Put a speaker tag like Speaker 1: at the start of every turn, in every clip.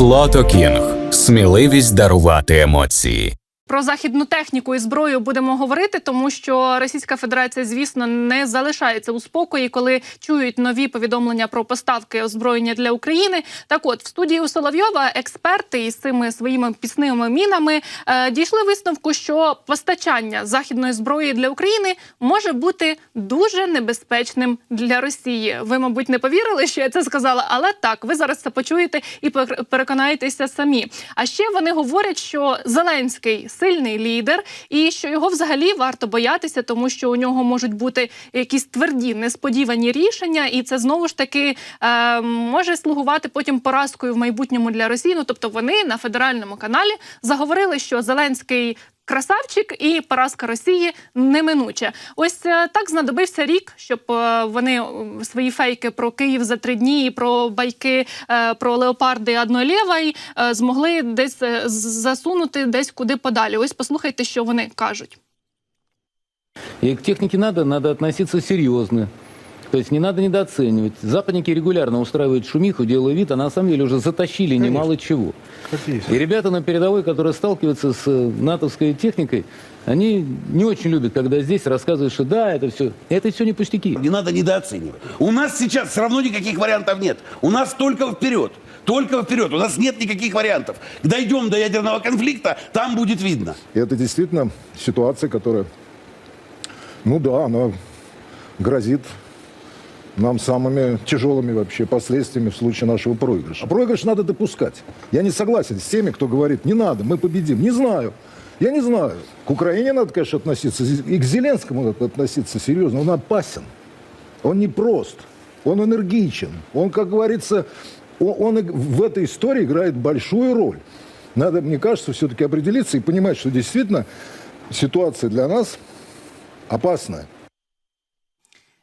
Speaker 1: Флото Кінг. Сміливість дарувати емоції.
Speaker 2: Про західну техніку і зброю будемо говорити, тому що Російська Федерація, звісно, не залишається у спокої, коли чують нові повідомлення про поставки озброєння для України. Так, от в студії у Соловйова експерти із цими своїми пісними мінами е, дійшли висновку, що постачання західної зброї для України може бути дуже небезпечним для Росії. Ви, мабуть, не повірили, що я це сказала, але так, ви зараз це почуєте і пер- переконаєтеся самі. А ще вони говорять, що Зеленський сильний лідер, і що його взагалі варто боятися, тому що у нього можуть бути якісь тверді несподівані рішення, і це знову ж таки е, може слугувати потім поразкою в майбутньому для Росії. Ну тобто вони на федеральному каналі заговорили, що Зеленський. Красавчик і поразка Росії неминуче. Ось е, так знадобився рік, щоб е, вони е, свої фейки про Київ за три дні про байки про леопарди Аднолєвай е, змогли десь засунути десь куди подалі. Ось послухайте, що вони кажуть.
Speaker 3: И к технике надо, надо относиться. То есть не надо недооценивать. Западники регулярно устраивают шумиху, делая вид, а на самом деле уже затащили немало чего. И ребята на передовой, которые сталкиваются с э, натовской техникой, они не очень любят, когда здесь рассказывают, что да, это все, это все не пустяки.
Speaker 4: Не надо недооценивать. У нас сейчас все равно никаких вариантов нет. У нас только вперед. Только вперед. У нас нет никаких вариантов. Дойдем до ядерного конфликта, там будет видно.
Speaker 5: И это действительно ситуация, которая, ну да, она грозит нам самыми тяжелыми вообще последствиями в случае нашего проигрыша. А проигрыш надо допускать. Я не согласен с теми, кто говорит, не надо, мы победим. Не знаю. Я не знаю. К Украине надо, конечно, относиться, и к Зеленскому надо относиться серьезно. Он опасен. Он непрост. Он энергичен. Он, как говорится, он, он в этой истории играет большую роль. Надо, мне кажется, все-таки определиться и понимать, что действительно ситуация для нас опасная.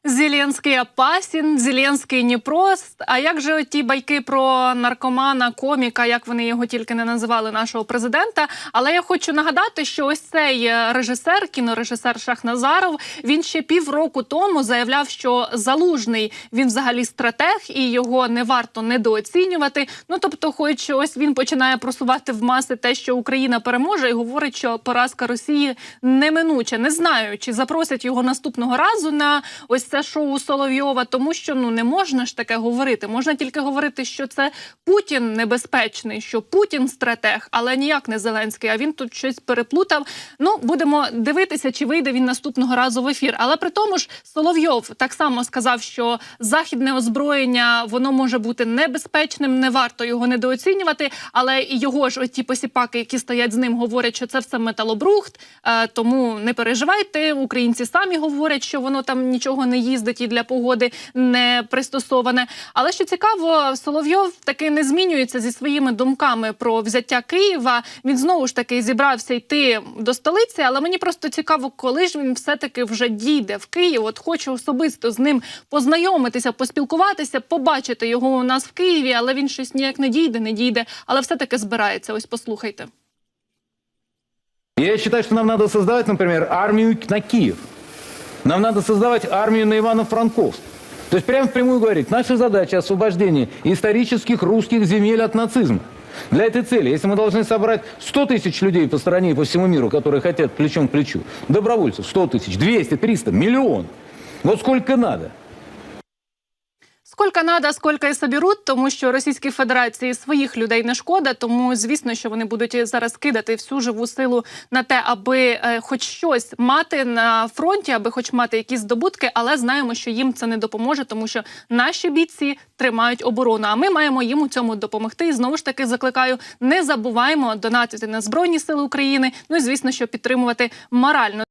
Speaker 2: Зеленський опасен, Зеленський непрост. А як же ті байки про наркомана, коміка, як вони його тільки не називали нашого президента? Але я хочу нагадати, що ось цей е, режисер, кінорежисер Шахназаров, він ще півроку тому заявляв, що залужний він взагалі стратег і його не варто недооцінювати. Ну тобто, хоч ось він починає просувати в маси те, що Україна переможе, і говорить, що поразка Росії неминуча. Не знаю, чи запросять його наступного разу на ось це шоу Соловйова, тому що ну не можна ж таке говорити. Можна тільки говорити, що це Путін небезпечний, що Путін стратег, але ніяк не Зеленський. А він тут щось переплутав. Ну будемо дивитися, чи вийде він наступного разу в ефір. Але при тому ж Соловйов так само сказав, що західне озброєння воно може бути небезпечним, не варто його недооцінювати. Але і його ж оті посіпаки, які стоять з ним, говорять, що це все металобрухт. Е, тому не переживайте. Українці самі говорять, що воно там нічого не їздить і для погоди не пристосоване. Але що цікаво, Соловйов таки не змінюється зі своїми думками про взяття Києва. Він знову ж таки зібрався йти до столиці. Але мені просто цікаво, коли ж він все таки вже дійде в Київ. От хочу особисто з ним познайомитися, поспілкуватися, побачити його у нас в Києві, але він щось ніяк не дійде, не дійде, але все таки збирається. Ось послухайте.
Speaker 3: Я считаю, что нам надо создавать, например, армию на Киев. Нам надо создавать армию на Ивано-Франковск. То есть прямо впрямую говорить, наша задача освобождение исторических русских земель от нацизма. Для этой цели, если мы должны собрать 100 тысяч людей по стране и по всему миру, которые хотят плечом к плечу, добровольцев 100 тысяч, 200, 300, миллион, вот сколько надо.
Speaker 2: Скільки надо, скільки і соберуть, тому що Російській Федерації своїх людей не шкода. Тому звісно, що вони будуть зараз кидати всю живу силу на те, аби е, хоч щось мати на фронті, аби хоч мати якісь здобутки, але знаємо, що їм це не допоможе, тому що наші бійці тримають оборону. А ми маємо їм у цьому допомогти. І знову ж таки закликаю: не забуваємо донатити на збройні сили України. Ну і звісно, що підтримувати морально.